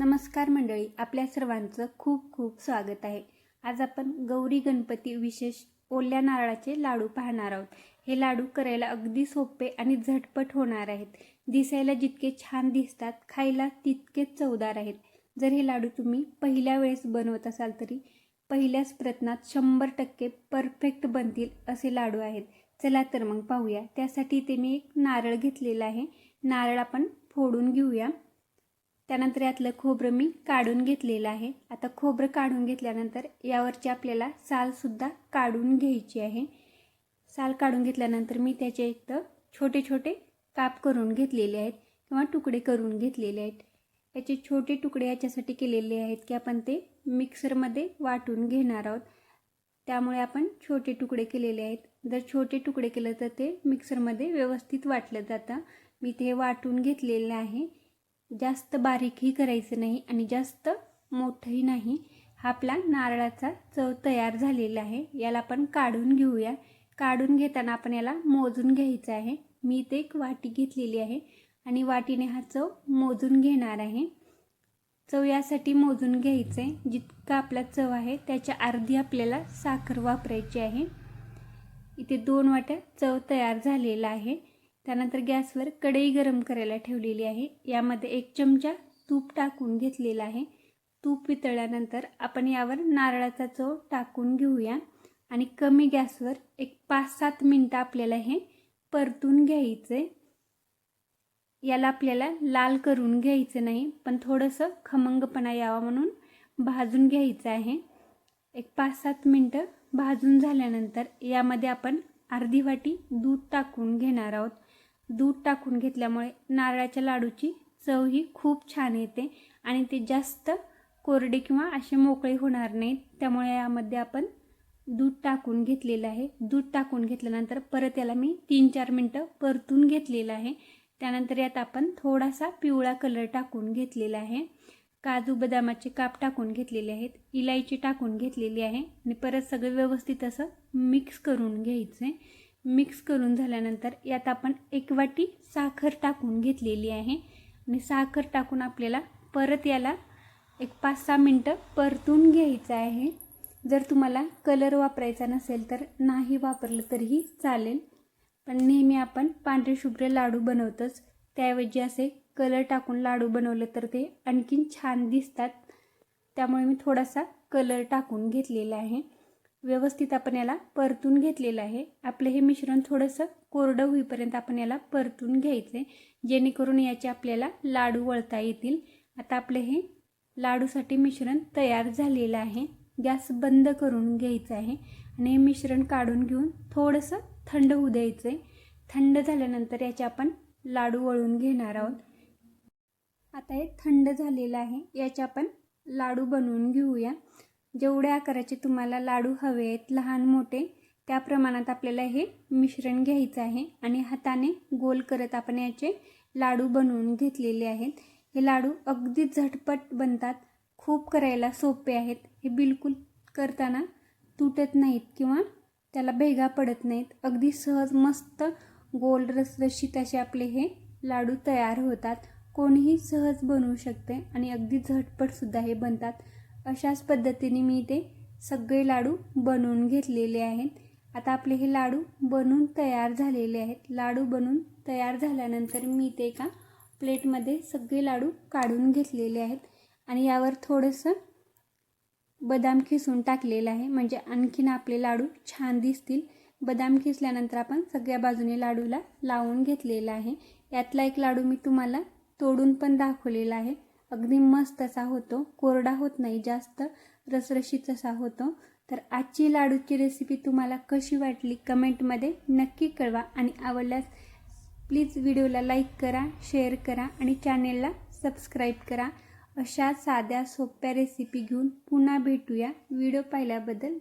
नमस्कार मंडळी आपल्या सर्वांचं खूप खूप स्वागत आहे. आज आपण गौरी गणपती विशेष ओल्या नारळाचे लाडू पाहणार आहोत. हे लाडू करायला अगदी सोपे आणि झटपट होणार आहेत. दिसायला जितके छान दिसतात खायला तितकेच चवदार आहेत. जर हे लाडू तुम्ही पहिल्या वेळेस बनवत असाल तरी पहिल्याच प्रयत्नात शंभर टक्के परफेक्ट बनतील असे लाडू आहेत. चला तर मग पाहूया. त्यासाठी ते मी एक नारळ घेतलेला आहे. नारळ आपण फोडून घेऊया. त्यानंतर यातलं खोबरं मी काढून घेतलेलं आहे. आता खोबरं काढून घेतल्यानंतर यावरची आपल्याला सालसुद्धा काढून घ्यायची आहे. साल काढून घेतल्यानंतर मी त्याचे एक छोटे छोटे काप करून घेतलेले आहेत किंवा तुकडे करून घेतलेले आहेत. याचे छोटे तुकडे याच्यासाठी केलेले आहेत की आपण ते मिक्सरमध्ये वाटून घेणार आहोत. त्यामुळे आपण छोटे तुकडे केलेले आहेत. जर छोटे तुकडे केलं तर ते मिक्सरमध्ये व्यवस्थित वाटलं जातं. मी ते वाटून घेतलेलं आहे. जास्त बारीकही करायचं नाही आणि जास्त मोठंही नाही. हा आपला नारळाचा चव तयार झालेला आहे. याला आपण काढून घेऊया. काढून घेताना आपण याला मोजून घ्यायचं आहे. मी इथे एक वाटी घेतलेली आहे आणि वाटीने हा चव मोजून घेणार आहे. चव यासाठी मोजून घ्यायचं आहे जितका आपला चव आहे त्याच्या अर्धी आपल्याला साखर वापरायची आहे. इथे दोन वाट्या चव तयार झालेला आहे. त्यानंतर गॅसवर कढई गरम करायला ठेवलेली आहे. यामध्ये एक चमचा तूप टाकून घेतलेला आहे. तूप वितळल्यानंतर आपण यावर नारळाचा चव टाकून घेऊया. आणि कमी गॅसवर एक पाच सात मिनटं आपल्याला हे परतून घ्यायचे. याला आपल्याला लाल करून घ्यायचं नाही पण थोडंसं खमंगपणा यावा म्हणून भाजून घ्यायचं आहे. एक पाच सात मिनटं भाजून झाल्यानंतर यामध्ये आपण अर्धी वाटी दूध टाकून घेणार आहोत. दूध टाकून घेतल्यामुळे नारळाच्या लाडूची चव ही खूप छान येते आणि ते जास्त कोरडे किंवा असे मोकळे होणार नाहीत. त्यामुळे यामध्ये आपण दूध टाकून घेतलेलं आहे. दूध टाकून घेतल्यानंतर परत याला मी तीन चार मिनटं परतून घेतलेलं आहे. त्यानंतर यात आपण थोडासा पिवळा कलर टाकून घेतलेला आहे. काजू बदामाचे काप टाकून घेतलेले आहेत. इलायची टाकून घेतलेली आहे. आणि परत सगळं व्यवस्थित असं मिक्स करून घ्यायचं आहे मिक्स करून झाल्यानंतर यात आपण एक वाटी साखर टाकून घेतलेली आहे. आणि साखर टाकून आपल्याला परत याला एक पाच सहा मिनटं परतून घ्यायचं आहे. जर तुम्हाला कलर वापरायचा नसेल तर नाही वापरलं तरीही चालेल. पण नेहमी आपण पांढरेशुभ्र लाडू बनवतोच. त्याऐवजी असे कलर टाकून लाडू बनवले तर ते आणखीन छान दिसतात. त्यामुळे मी थोडासा कलर टाकून घेतलेला आहे. व्यवस्थित आपण याला परतून घेतलेलं आहे. आपलं हे मिश्रण थोडंसं कोरडं होईपर्यंत आपण याला परतून घ्यायचं आहे जेणेकरून याचे आपल्याला लाडू वळता येतील. आता आपलं हे लाडूसाठी मिश्रण तयार झालेलं आहे. गॅस बंद करून घ्यायचं आहे. आणि हे मिश्रण काढून घेऊन थोडंसं थंड होऊ द्यायचं आहे थंड झाल्यानंतर याचे आपण लाडू वळून घेणार आहोत. आता हे थंड झालेलं आहे. याचे आपण लाडू बनवून घेऊया. जेवढ्या आकाराचे तुम्हाला लाडू हवे आहेत लहान मोठे त्या प्रमाणात आपल्याला हे मिश्रण घ्यायचं आहे आणि हाताने गोल करत आपण याचे लाडू बनवून घेतलेले आहेत. हे लाडू अगदी झटपट बनतात खूप करायला सोपे आहेत. हे बिलकुल करताना तुटत नाहीत किंवा त्याला भेगा पडत नाहीत. अगदी सहज मस्त गोल रसरशीत असे आपले हे लाडू तयार होतात. कोणीही सहज बनवू शकते आणि अगदी झटपटसुद्धा हे बनतात. अशाच पद्धतीने मी ते सगळे लाडू बनवून घेतलेले आहेत. आता आपले हे लाडू बनवून तयार झालेले आहेत. लाडू बनवून तयार झाल्यानंतर मी ते एका प्लेटमध्ये सगळे लाडू काढून घेतलेले आहेत. आणि यावर थोडंसं बदाम खिसून टाकलेलं आहे. म्हणजे आणखीन आपले लाडू छान दिसतील. बदाम खिसल्यानंतर आपण सगळ्या बाजूने लाडूला लावून घेतलेला आहे. यातला एक लाडू मी तुम्हाला तोडून पण दाखवलेला आहे. अगदी मस्त असा होतो. कोरडा होत नाही जास्त रसरशीत असा होतो. तर आजची लाडूची रेसिपी तुम्हाला कशी वाटली कमेंटमध्ये नक्की कळवा. आणि आवडल्यास प्लीज व्हिडिओला लाईक करा शेअर करा आणि चॅनेलला सबस्क्राईब करा. अशा साध्या सोप्या रेसिपी घेऊन पुन्हा भेटूया. व्हिडिओ पाहिल्याबद्दल